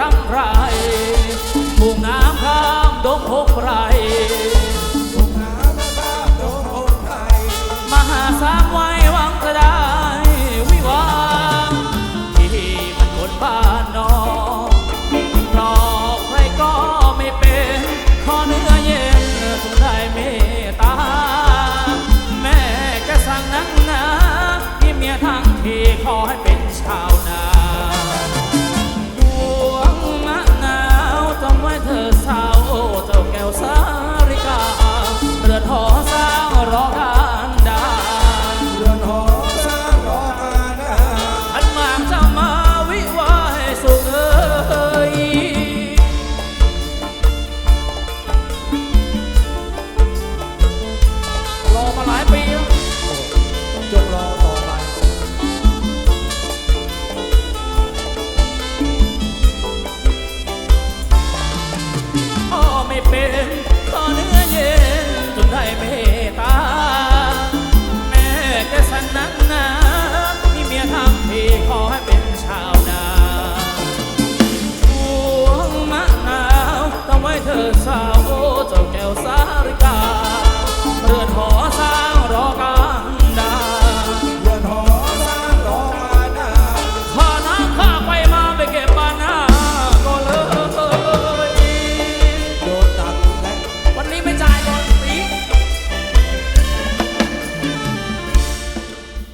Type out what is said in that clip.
รังไรมุ่งน้ำข้ามดงพกไรมุ่งน้ำข้ามดงพกไรมหาสามไว้วังจะไดวิวางที่มันคนบ้านนองเพราใครก็ไม่เป็นขอเนื้อเย็นคงได้เมตตา แม่จะสั่งนักหนาที่เมียทั้งทีขอให้เป็นชาวนา พ